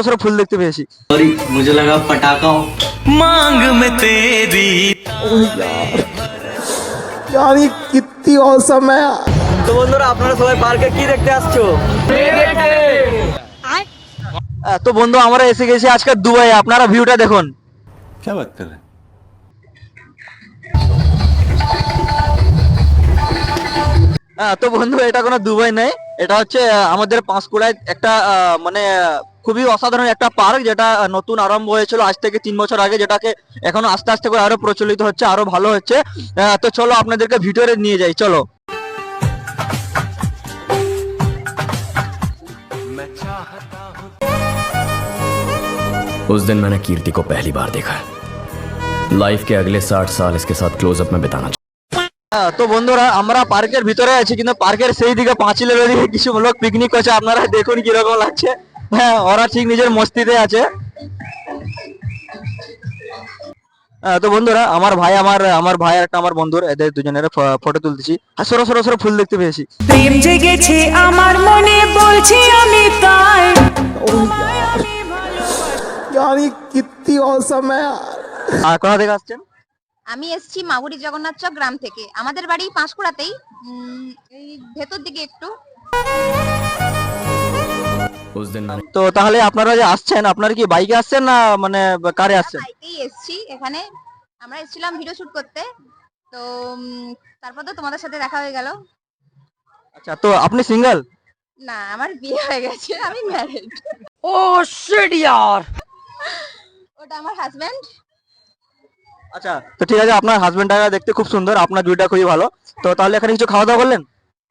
বছর ফুল দেখতে পেয়েছি सॉरी मुझे लगा पटाखा हो मांग में तेरी यार ये कितनी औसम है यार তো বন্ধুরা আপনারা সবাই পার্কে কি দেখতে আসছো আহ, তো বন্ধু আমরা এসে গেছি আজকে দুবাই আপনারা ভিউটা দেখুন क्या बात कर रहे हैं হ্যাঁ তো বন্ধু এটা কোনো দুবাই নয় এটা হচ্ছে আহ, আমাদের পাঁশকুড়ায় একটা আহ, মানে আহ, খুবই অসাধারণ একটা পার্ক যেটা আহ, নতুন আরম্ভ হয়েছিল আজ থেকে তিন বছর আগে যেটাকে এখনো আস্তে আস্তে করে আরো প্রচলিত হচ্ছে আরো ভালো হচ্ছে আহ, তো চলো আপনাদেরকে ভিতরে নিয়ে যাই চলো उस दिन मैंने कीर्ति को पहली बार देखा लाइफ के अगले साठ साल इसके साथ क्लोजअप में बिताना হ্যাঁ, তো বন্ধুরা আমরা পার্কের ভিতরে আছি কিন্তু পার্কের সেই দিকে পাঁচিলের ওদিকে কিছু লোক পিকনিক করছে আপনারা দেখুন কিরকম লাগছে হ্যাঁ ওরা ঠিক নিজের মস্তিতে আছে। তো বন্ধুরা আমার ভাই আমার আমার ভাই একটা আমার বন্ধুর এদের দুজনের ফটো তুলতেছি। আর সরো সরো সরো ফুল দেখতে পেয়েছি। প্রেম জেগেছে আমার মনে বলছি আমি তাই। আমি কিত্তি অসম আর। কোথা থেকে আসছেন? আমি এসছি মাগুরি জগন্নাথ চক গ্রাম থেকে। আমাদের বাড়ি পাঁশকুড়াতেই। এই ভেতর দিকে একটু। তো তাহলে আপনারা যে আসছেন আপনারা কি বাইকে আসছেন না মানে কারে আসছেন? বাইকেই এসছি এখানে। আমরা এসেছিলাম ভিডিও শুট করতে। তো তারপর তো তোমাদের সাথে দেখা হয়ে গেল। আচ্ছা তো আপনি সিঙ্গেল? না আমার বিয়ে হয়ে গেছে আমি ম্যারিড ও শিট यार ওটা আমার হাজবেন্ড আচ্ছা তো ঠিক আছে আপনার হাজবেন্ডটা দেখতে খুব সুন্দর আপনার ভিউটা খুবই ভালো। তো তাহলে এখানে কিছু খাওয়া দাওয়া করলেন?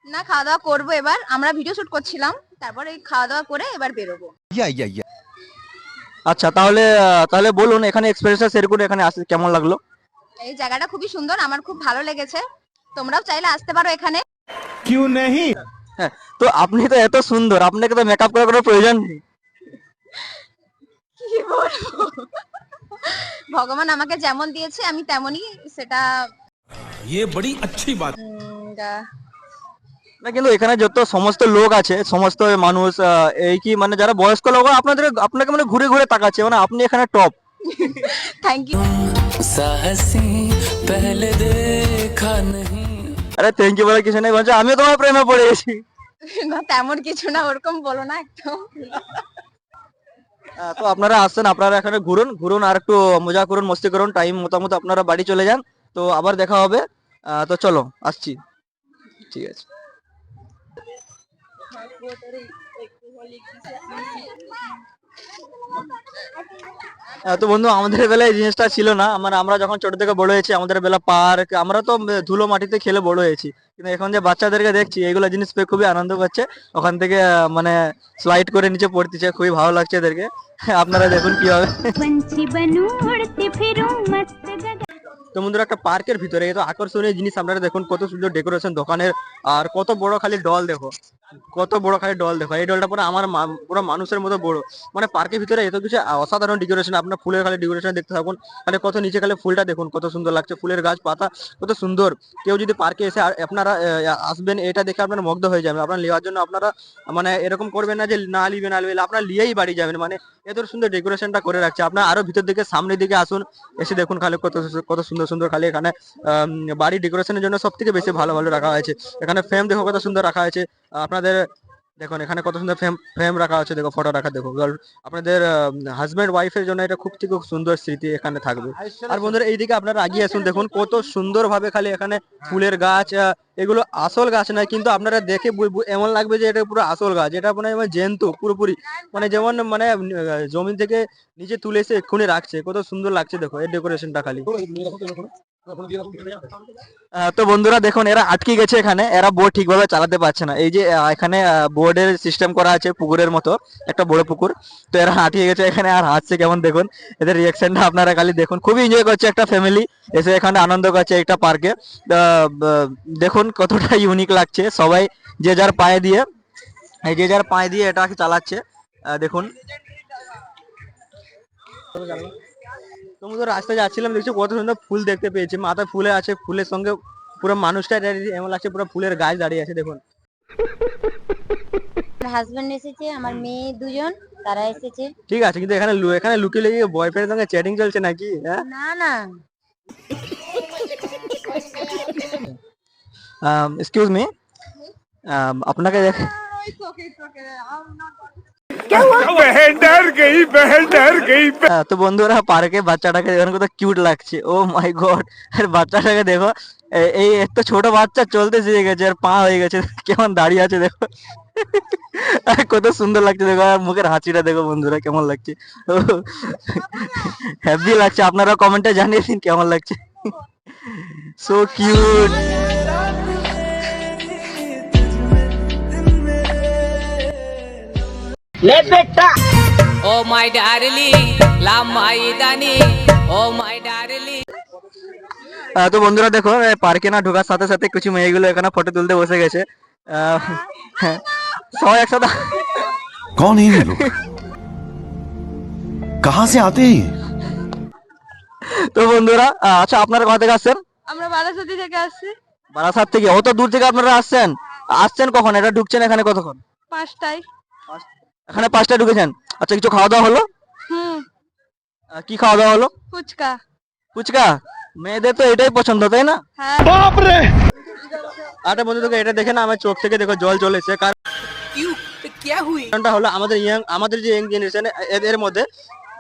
না খাওয়া দাওয়া করবো এবার আমরা ভিডিও শুট করছিলাম তারপর এই খাওয়া দাওয়া করে এবার বেরোবো আচ্ছা তাহলে আহ, তাহলে বলুন এখানে এক্সপিরিয়েন্সটা শেয়ার করে এখানে আসতে কেমন লাগলো এই জায়গাটা খুবই সুন্দর আমার খুব ভালো লেগেছে তোমরাও চাইলে আসতে পারো এখানে क्यों नहीं হ্যাঁ তো আপনি তো এত সুন্দর আপনাকে তো মেকআপ করার কোনো প্রয়োজন নেই কি বলবো ভগবান আমাকে যেমন দিয়েছে আমি তেমনই সেটা ये बड़ी अच्छी बात উম, যা- না কিন্তু এখানে যত সমস্ত লোক আছে সমস্ত মানুষ এই কি মানে যারা বয়স্ক লোক আপনাদের আপনাকে মানে ঘুরে ঘুরে তাকাচ্ছে মানে আপনি এখানে টপ থ্যাংক ইউ আরে থ্যাংক ইউ বলে কিছু নেই বলছে আমিও তোমার প্রেমে পড়ে গেছি। না তেমন কিছু না ওরকম বলো না একটু। তো আপনারা আসছেন আপনারা এখানে ঘুরুন ঘুরুন আর একটু মজা করুন মস্তি করুন টাইম মোটামুটি আপনারা বাড়ি চলে যান তো আবার দেখা হবে। তো চলো আসছি। ঠিক আছে। তো বন্ধু, আমাদের বেলায় এই জিনিসটা ছিল না। মানে আমরা যখন ছোট থেকে বড় হয়েছি, আমাদের বেলা পার্ক, আমরা তো ধুলো মাটিতে খেলে বড় হয়েছি। কিন্তু এখন যে বাচ্চাদেরকে দেখছি এগুলো জিনিস পেয়ে খুবই আনন্দ পাচ্ছে ওখান থেকে মানে স্লাইড করে নিচে পড়তেছে, খুবই ভালো লাগছে এদেরকে। আপনারা দেখুন কি হবে তো বন্ধুরা, একটা পার্কের ভিতরে এত আকর্ষণীয় জিনিস আপনারা দেখুন, কত সুন্দর ডেকোরেশন দোকানের, আর কত বড় খালি ডল দেখো, কত বড় খালি ডল দেখো। এই ডলটা পুরো আমার পুরো মানুষের মতো বড়। মানে পার্কের ভিতরে এত কিছু অসাধারণ ডেকোরেশন, আপনার ফুলের খালি ডেকোরেশন দেখতে থাকুন মানে কত নিচে খালি ফুলটা দেখুন, কত সুন্দর লাগছে, ফুলের গাছ, পাতা, কত সুন্দর। কেউ যদি পার্কে এসে আপনারা আসবেন, এটা দেখে আপনার মুগ্ধ হয়ে যাবেন। আপনার নেওয়ার জন্য আপনারা মানে এরকম করবেন না যে, না লিবে না লিবে আপনারা নিয়েই বাড়ি যাবেন মানে এত সুন্দর ডেকোরেশনটা করে রাখছে। আপনার আরও ভিতর দিকে, সামনের দিকে আসুন, এসে দেখুন খালি কত কত সুন্দর সুন্দর খালি এখানে বাড়ি ডেকোরেশনের জন্য সব থেকে বেশি ভালো ভালো রাখা হয়েছে। এখানে ফ্রেম দেখো কত সুন্দর রাখা হয়েছে। আপনাদের দেখুন, এখানে কত সুন্দর ফ্রেম ফ্রেম রাখা আছে, দেখো ফটো রাখা, দেখো। আপনাদের হাজবেন্ড ওয়াইফের জন্য এটা খুব থেকে সুন্দর স্মৃতি এখানে থাকবে। আর বন্ধুরা, এইদিকে আপনারা আগিয়ে আসুন, দেখুন, কত সুন্দর ভাবে খালি এখানে ফুলের গাছ এগুলো আসল গাছ নয়, কিন্তু আপনারা দেখে এমন লাগবে যে এটা পুরো আসল গাছ এটা যেমন জ্যান্ত পুরোপুরি। মানে যেমন মানে জমি থেকে নিচে তুলে এসে এক্ষুনি রাখছে, কত সুন্দর লাগছে, দেখো, এই ডেকোরেশনটা খালি। তো বন্ধুরা দেখুন, এরা আটকে গেছে এখানে। এরা বোর্ড ঠিকভাবে চালাতে পারছে না। এই যে এখানে বোর্ডের সিস্টেম করা আছে, পুকুরের মতো, একটা বড় পুকুর। তো এরা আটকে গেছে এখানে আর হাসছে কেমন দেখুন। এদের রিয়াকশনটা আপনারা খালি দেখুন। খুবই এনজয় করছে একটা ফ্যামিলি এসে এখানে আনন্দ করছে একটা পার্কে দেখুন কতটা ইউনিক লাগছে। সবাই যে যার পায়ে দিয়ে যে যার পায়ে দিয়ে এটা চালাচ্ছে। দেখুন। তো রাস্তায় যাচ্ছিলাম দেখছি কত সুন্দর ফুল দেখতে পেয়েছি। মাথায় ফুলে আছে ফুলের সঙ্গে পুরো মানুষটা দাঁড়িয়ে- এমন লাগছে পুরো ফুলের গাছ দাঁড়িয়ে আছে দেখুন। হাজবেন্ড এসেছে আমার মেয়ে দুজন তারা এসেছে। ঠিক আছে কিন্তু এখানে লু- এখানে লুকিয়ে লেগে বয়ফ্রেন্ডের সঙ্গে চ্যাটিং চলছে নাকি হ্যাঁ? না না। এক্সকিউজ মি আপনাকে দেখ- তো বন্ধুরা পার্কে বাচ্চাটাকে দেখুন কত কিউট লাগছে। ও মাই গড আর বাচ্চাটাকে দেখো এই এত ছোট বাচ্চা চলতে শিখে গেছে আর পা হয়ে গেছে কেমন দাঁড়িয়ে আছে দেখো। আর কত সুন্দর লাগছে দেখো আর মুখের হাসিটা দেখো বন্ধুরা কেমন লাগছে। হ্যাপি লাগছে। আপনারা কমেন্টে জানিয়ে দিন কেমন লাগছে। সো কিউট তো বন্ধুরা দেখো পার্কে না ঢোকার সাথে সাথে কিছু মেয়েগুলো এখানে ফটো তুলতে বসে গেছে। হ্যাঁ, সবাই একসাথে কোন এই কাহা সে আতে তো বন্ধুরা আচ্ছা আপনারা কোথা থেকে আসছেন? আমরা থেকে আসছি। বারাসাত থেকে। অত দূর থেকে আপনারা আসছেন? আসছেন কখন? এটা ঢুকছেন এখানে কতক্ষণ? পাঁচটায়। এখানে পাঁচটায় ঢুকেছেন? আচ্ছা কিছু খাওয়া দাওয়া হলো? হুম। আহ, কি খাওয়া দাওয়া হলো? ফুচকা। ফুচকা? মেয়েদের তো এটাই পছন্দ তাই না? হ্যাঁ। আচ্ছা বন্ধু দেখো এটা দেখে না আমার চোখ থেকে দেখো জল চলেছে কারণটা হলো আমাদের ইয়াং আমাদের যে ইয়াং জেনারেশন এদের মধ্যে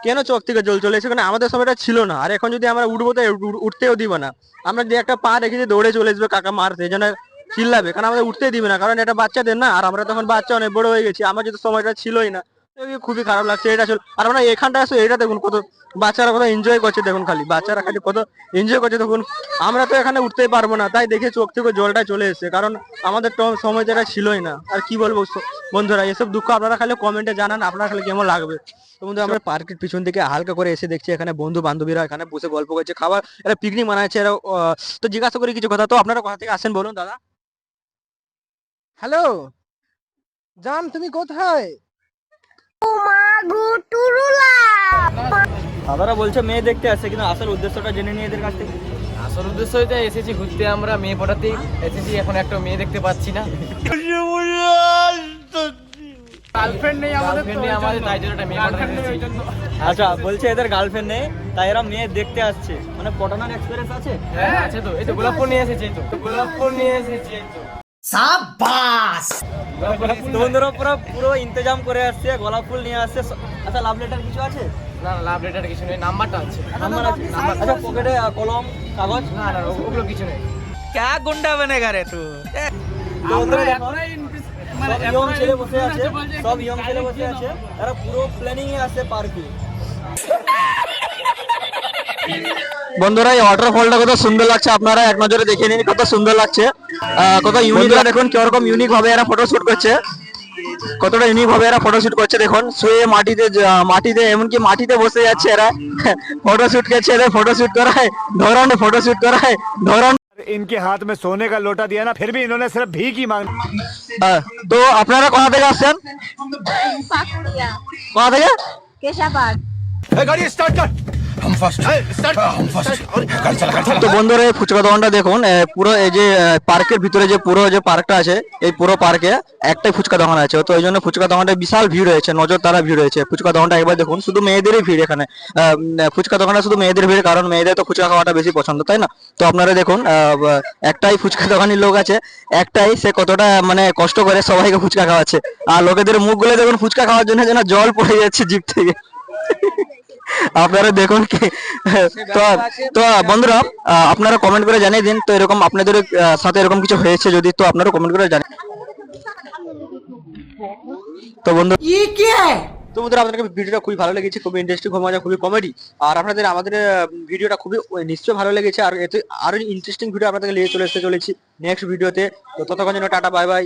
কেন চোখ থেকে জল চলে কারণ আমাদের সময়টা ছিল না। আর এখন যদি আমরা উঠবো তো উঠ- উঠতেও দিব না। আমরা যদি একটা পা রেখে দিয়ে দৌড়ে চলে আসবে কাকা মারতে এই জন্য চিল্লাবে, কারণ আমাদের উঠতেই দিবে না, কারণ এটা বাচ্চাদের না, আর আমরা তখন বাচ্চা অনেক বড় হয়ে গেছি, আমার যদি সময়টা ছিলই না খুবই খারাপ লাগছে, এটা চল আর আমরা এখানটা আসো এটা দেখুন, কত বাচ্চারা কত এনজয় করছে দেখুন খালি, বাচ্চারা খালি কত এনজয় করছে দেখুন, আমরা তো এখানে উঠতেই পারব না, তাই দেখে চোখ থেকে জলটা চলে এসেছে, কারণ আমাদের সময় যেটা ছিলই না, আর কি বলব বন্ধুরা, এসব দুঃখ আপনারা খালি কমেন্টে জানান, আপনারা খালি কেমন লাগবে, তো বন্ধু আমরা পার্কের পিছন থেকে হালকা করে এসে দেখছি, এখানে বন্ধু বান্ধবীরা এখানে বসে গল্প করছে, খাবার, এরা পিকনিক মানাচ্ছে, এরা তো জিজ্ঞাসা করি কিছু কথা, তো আপনারা কোথা থেকে আসেন বলুন দাদা? হ্যালো জান তুমি কোথায়? দাদারা বলছে মেয়ে দেখতে আসছে কিন্তু আসল উদ্দেশ্যটা জেনে নিয়ে এদের কাছ থেকে। আসল উদ্দেশ্য এটা এসেছি ঘুরতে আমরা মেয়ে পটাতেই এসেছি এখন একটা মেয়ে দেখতে পাচ্ছি না। গার্লফ্রেন্ড নেই আমাদের আমাদের তাই জন্য একটা মেয়ে পটাতে এসেছি আচ্ছা বলছে এদের গার্লফ্রেন্ড নেই তাই এরা মেয়ে দেখতে আসছে। মানে পটানোর এক্সপিরিয়েন্স আছে? হ্যাঁ আছে তো এই তো গোলাপ ফুল নিয়ে এসেছি এই তো। গোলাপ ফুল নিয়ে এসেছি এই তো। সাবাস বন্ধুরা পুরো পুরো ইন্তজাম করে আসছে গোলাপ ফুল নিয়ে আসছে। আচ্ছা লাভ লেটার কিছু আছে? না লাভ লেটার কিছু নেই নাম্বারটা আছে। নাম্বার আছে আচ্ছা পকেটে কলম কাগজ? না না ওগুলো কিছু নেই। ক্যা গুন্ডা বনে গারে তু বসে আছে সব ইয়ং ছেলে বসে আছে। তারা পুরো প্ল্যানিং এ আছে পার্কে বন্ধুরা এই ওয়াটারফলটা কত সুন্দর লাগছে। আপনারা এক নজরে দেখে নিন কত সুন্দর লাগছে। কত ইউনিক দেখুন কীরকম ইউনিক ভাবে এরা ফটোশুট করছে। কতটা ইউনিক ভাবে এরা ফটো করছে দেখুন। শুয়ে মাটিতে মাটিতে এমনকি মাটিতে বসে যাচ্ছে এরা। ফটো করছে এদের ফটো শুট করায়। ধরন। ফটো শুট করায় ধরন ইনকে হাত মে সোনে কা লোটা দিয়া না ফির ভি ইনোনে সিরফ ভিক হি মাং তো আপনারা কোথা থেকে আসছেন কোথা থেকে কেশাবাদ তো বন্ধুরা এই ফুচকা দোকানটা দেখুন পুরো এই যে পার্কের ভিতরে যে পুরো যে পার্কটা আছে এই পুরো পার্কে একটাই ফুচকা দোকান আছে। তো এই জন্য ফুচকা দোকানটা বিশাল ভিড় রয়েছে নজর তারা ভিড় রয়েছে। ফুচকা দোকানটা একবার দেখুন শুধু মেয়েদেরই ভিড় এখানে। ফুচকা দোকানটা শুধু মেয়েদের ভিড় কারণ মেয়েদের তো ফুচকা খাওয়াটা বেশি পছন্দ তাই না? তো আপনারা দেখুন একটাই ফুচকা দোকানের লোক আছে একটাই সে কতটা মানে কষ্ট করে সবাইকে ফুচকা খাওয়াচ্ছে। আর লোকেদের মুখগুলো দেখুন ফুচকা খাওয়ার জন্য যেন জল পড়ে যাচ্ছে জিপ থেকে। আপনারা দেখুন কি তো তো বন্ধুরা আপনারা কমেন্ট করে জানিয়ে দিন তো এরকম আপনাদের সাথে এরকম কিছু হয়েছে যদি তো আপনারা কমেন্ট করে জানিয়ে তো বন্ধু তো বন্ধুরা আপনাদের ভিডিওটা খুবই ভালো লেগেছে খুবই ইন্টারেস্টিং খুব মজা খুবই কমেডি আর আপনাদের আমাদের ভিডিওটা খুবই নিশ্চয়ই ভালো লেগেছে। আর এতে আরও ইন্টারেস্টিং ভিডিও আপনাদের নিয়ে চলে আসতে চলেছি নেক্সট ভিডিওতে তো। ততক্ষণ জন্য টাটা বাই বাই